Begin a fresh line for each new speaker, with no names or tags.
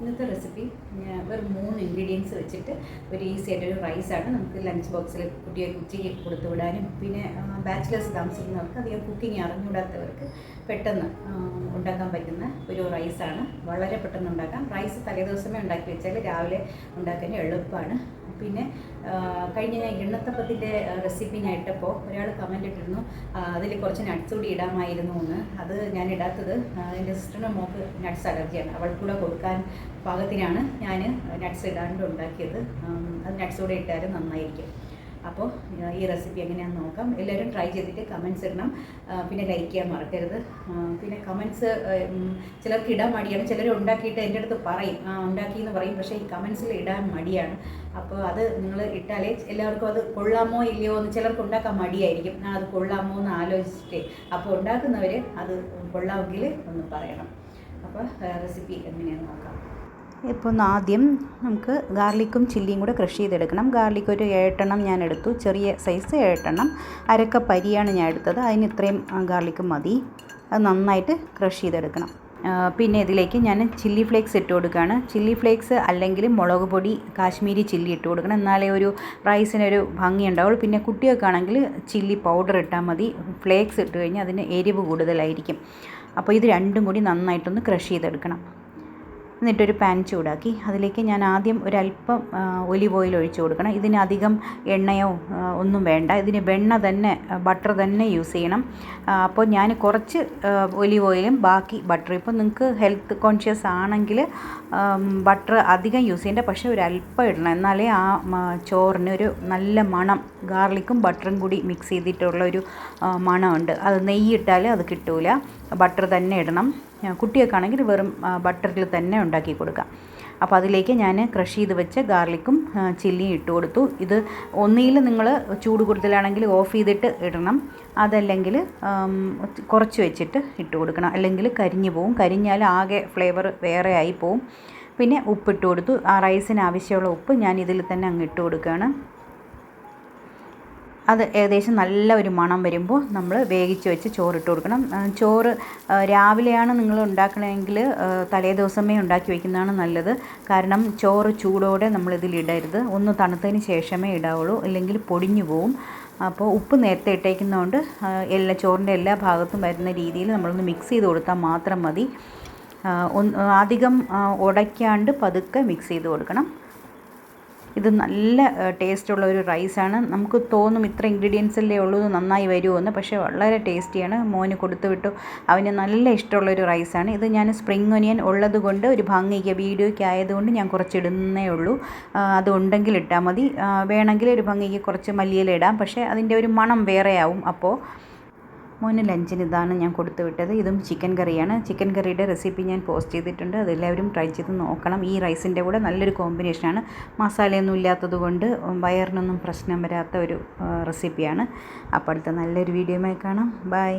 ഇന്നത്തെ റെസിപ്പി വെറും മൂന്ന് ഇൻഗ്രീഡിയൻസ് വെച്ചിട്ട് ഒരു ഈസി ആയിട്ടൊരു റൈസാണ് നമുക്ക് ലഞ്ച് ബോക്സിൽ കുട്ടികൾക്ക് ഉച്ചയ്ക്ക് കൊടുത്തു വിടാനും. പിന്നെ ബാച്ചിലേഴ്സ് താമസിക്കുന്നവർക്ക് അധികം കുക്കിംഗ് അറിഞ്ഞുകൂടാത്തവർക്ക് പെട്ടെന്ന് ഉണ്ടാക്കാൻ പറ്റുന്ന ഒരു റൈസാണ് വളരെ പെട്ടെന്ന് ഉണ്ടാക്കാം. റൈസ് തലേദിവസമേ ഉണ്ടാക്കി വെച്ചാൽ രാവിലെ ഉണ്ടാക്കാൻ എളുപ്പമാണ് പിന്നെ കഴിഞ്ഞ ഞാൻ എണ്ണത്തപ്പത്തിന്റെ റെസിപ്പി ഞാൻ ഇട്ടപ്പോൾ ഒരാൾ കമന്റ് ഇട്ടിരുന്നു. അതിൽ കുറച്ച് നട്ട്സ് കൂടി ഇടാമായിരുന്നു എന്ന്. അത് ഞാൻ ഇടാത്തത് എന്റെ സിസ്റ്ററിന്റെ മോക്ക് നട്ട്സ് അലർജിയാണ് അവൾക്കൂടെ കൊടുക്കാൻ പാകത്തിനാണ് ഞാൻ നട്ട്സ് ഇടാണ്ട് ഉണ്ടാക്കിയത്. അത് നട്ട്സ് കൂടെ ഇട്ടാലും നന്നായിരിക്കും. അപ്പോൾ ഈ റെസിപ്പി എങ്ങനെയാണെന്ന് നോക്കാം. എല്ലാവരും ട്രൈ ചെയ്തിട്ട് കമൻസ് ഇടണം. പിന്നെ ലൈക്ക് ചെയ്യാൻ മറക്കരുത്. പിന്നെ കമൻസ് ചിലർക്ക് ഇടാൻ മടിയാണ്. ചിലർ ഉണ്ടാക്കിയിട്ട് എന്റെ അടുത്ത് പറയും. ഉണ്ടാക്കി എന്ന് പറയും. പക്ഷേ ഈ കമൻസിൽ ഇടാൻ മടിയാണ്. അപ്പോൾ അത് നിങ്ങൾ ഇട്ടാലേ എല്ലാവർക്കും അത് കൊള്ളാമോ ഇല്ലയോ എന്ന് ചിലർക്ക് ഉണ്ടാക്കാൻ മടിയായിരിക്കും. ഞാൻ അത് കൊള്ളാമോ എന്ന് ആലോചിച്ചിട്ട്. അപ്പോൾ ഉണ്ടാക്കുന്നവർ അത് കൊള്ളാമെങ്കിൽ ഒന്ന് പറയണം. അപ്പോൾ റെസിപ്പി എങ്ങനെയാണെന്ന് നോക്കാം.
ഇപ്പോൾ ഒന്ന് ആദ്യം നമുക്ക് ഗാർലിക്കും ചില്ലിയും കൂടെ ക്രഷ് ചെയ്തെടുക്കണം. ഗാർലിക്ക് ഒരു ഏട്ടെണ്ണം ഞാൻ എടുത്തു. ചെറിയ സൈസ് ഏട്ടെണ്ണം അരക്കപ്പ് പരിയാണ് ഞാൻ എടുത്തത്. അതിന് ഇത്രയും ഗാർലിക്ക് മതി. അത് നന്നായിട്ട് ക്രഷ് ചെയ്തെടുക്കണം. പിന്നെ ഇതിലേക്ക് ഞാൻ ചില്ലി ഫ്ലേക്സ് ഇട്ട് കൊടുക്കുകയാണ്. ചില്ലി ഫ്ലേക്സ് അല്ലെങ്കിൽ മുളക് പൊടി കാശ്മീരി ചില്ലി ഇട്ട് കൊടുക്കണം. എന്നാലേ ഒരു റൈസിനൊരു ഭംഗി ഉണ്ടാവുള്ളൂ. പിന്നെ കുട്ടികൾക്കാണെങ്കിൽ ചില്ലി പൗഡർ ഇട്ടാൽ മതി. ഫ്ലേക്സ് ഇട്ട് കഴിഞ്ഞാൽ അതിന് എരിവ് കൂടുതലായിരിക്കും. അപ്പോൾ ഇത് രണ്ടും കൂടി നന്നായിട്ടൊന്ന് ക്രഷ് ചെയ്തെടുക്കണം. എന്നിട്ടൊരു പാൻ ചൂടാക്കി. അതിലേക്ക് ഞാൻ ആദ്യം ഒരല്പം ഒലിവ് ഓയിൽ ഒഴിച്ചു കൊടുക്കണം. ഇതിന് അധികം എണ്ണയോ ഒന്നും വേണ്ട. ഇതിന് വെണ്ണ തന്നെ ബട്ടർ തന്നെ യൂസ് ചെയ്യണം. അപ്പോൾ ഞാൻ കുറച്ച് ഒലിവ് ഓയിലും ബാക്കി ബട്ടർ. ഇപ്പോൾ നിങ്ങൾക്ക് ഹെൽത്ത് കോൺഷ്യസ് ആണെങ്കിൽ ബട്ടർ അധികം യൂസ് ചെയ്യേണ്ട. പക്ഷേ ഒരു അല്പം ഇടണം. എന്നാലേ ആ ചോറിന് ഒരു നല്ല മണം ഗാർലിക്കും ബട്ടറും കൂടി മിക്സ് ചെയ്തിട്ടുള്ള ഒരു മണമുണ്ട്. അത് നെയ്യ് ഇട്ടാൽ അത് കിട്ടൂല. ബട്ടർ തന്നെ ഇടണം. കുട്ടികൾക്കാണെങ്കിൽ വെറും ബട്ടറിൽ തന്നെ ഉണ്ടാക്കി കൊടുക്കാം. അപ്പോൾ അതിലേക്ക് ഞാൻ ക്രഷ് ചെയ്ത് വെച്ച ഗാർലിക്കും ചില്ലിയും ഇട്ട് കൊടുത്തു. ഇത് ഒന്നിയിൽ നിങ്ങൾ ചൂട് കൂടുതലാണെങ്കിൽ ഓഫ് ചെയ്തിട്ട് ഇടണം. അതല്ലെങ്കിൽ കുറച്ച് വെച്ചിട്ട് ഇട്ട് കൊടുക്കണം. അല്ലെങ്കിൽ കരിഞ്ഞു പോവും. കരിഞ്ഞാൽ ആകെ ഫ്ലേവർ വേറെ ആയി പോവും. പിന്നെ ഉപ്പിട്ട് കൊടുത്തു. ആ റൈസിന് ആവശ്യമുള്ള ഉപ്പ് ഞാൻ ഇതിൽ തന്നെ അങ്ങ് ഇട്ട് കൊടുക്കുകയാണ്. അത് ഏകദേശം നല്ല ഒരു മണം വരുമ്പോൾ നമ്മൾ വേവിച്ച് വെച്ച് ചോറിട്ട് കൊടുക്കണം. ചോറ് രാവിലെയാണ് നിങ്ങൾ ഉണ്ടാക്കണമെങ്കിൽ തലേ ദിവസമേ ഉണ്ടാക്കി വയ്ക്കുന്നതാണ് നല്ലത്. കാരണം ചോറ് ചൂടോടെ നമ്മൾ ഇതിലിടരുത് ഒന്ന് തണുത്തതിന് ശേഷമേ ഇടാവുള്ളൂ. അല്ലെങ്കിൽ പൊടിഞ്ഞു പോവും. അപ്പോൾ ഉപ്പ് നേരത്തെ ഇട്ടേക്കുന്നതുകൊണ്ട് എല്ലാ ചോറിന്റെ എല്ലാ ഭാഗത്തും വരുന്ന രീതിയിൽ നമ്മളൊന്ന് മിക്സ് ചെയ്ത് കൊടുത്താൽ മാത്രം മതി. അധികം ഉടയ്ക്കാണ്ട് പതുക്കെ മിക്സ് ചെയ്ത് കൊടുക്കണം. ഇത് നല്ല ടേസ്റ്റുള്ള ഒരു റൈസാണ് നമുക്ക് തോന്നും ഇത്ര ഇൻഗ്രീഡിയൻസ് അല്ലേ ഉള്ളൂ നന്നായി വരുമോ പക്ഷേ വളരെ ടേസ്റ്റിയാണ് മോന് കൊടുത്തു വിട്ടു. അവന് നല്ല ഇഷ്ടമുള്ളൊരു റൈസാണ് ഇത് ഞാൻ സ്പ്രിംഗ് ഒനിയൻ ഉള്ളതുകൊണ്ട് ഒരു ഭംഗിക്ക് വീഡിയോയ്ക്ക് ആയതുകൊണ്ട് ഞാൻ കുറച്ച് ഇടുന്നേ ഉള്ളൂ. അതുണ്ടെങ്കിൽ അത് ഇട്ടാൽ മതി. വേണമെങ്കിൽ ഒരു ഭംഗിക്ക് കുറച്ച് മല്ലിയില ഇടാം. പക്ഷേ അതിന്റെ ഒരു മണം വേറെയാവും. അപ്പോൾ മോന് ലഞ്ചിന് ഇതാണ് ഞാൻ കൊടുത്തു വിട്ടത്. ഇതും ചിക്കൻ കറിയാണ് ചിക്കൻ കറിയുടെ റെസിപ്പി ഞാൻ പോസ്റ്റ് ചെയ്തിട്ടുണ്ട്. അതെല്ലാവരും ട്രൈ ചെയ്ത് നോക്കണം. ഈ റൈസിന്റെ കൂടെ നല്ലൊരു കോമ്പിനേഷനാണ് മസാലയൊന്നും ഇല്ലാത്തത് കൊണ്ട് വയറിനൊന്നും പ്രശ്നം വരാത്ത ഒരു റെസിപ്പിയാണ് അപ്പോൾ അടുത്ത നല്ലൊരു വീഡിയോയുമായി കാണാം. ബൈ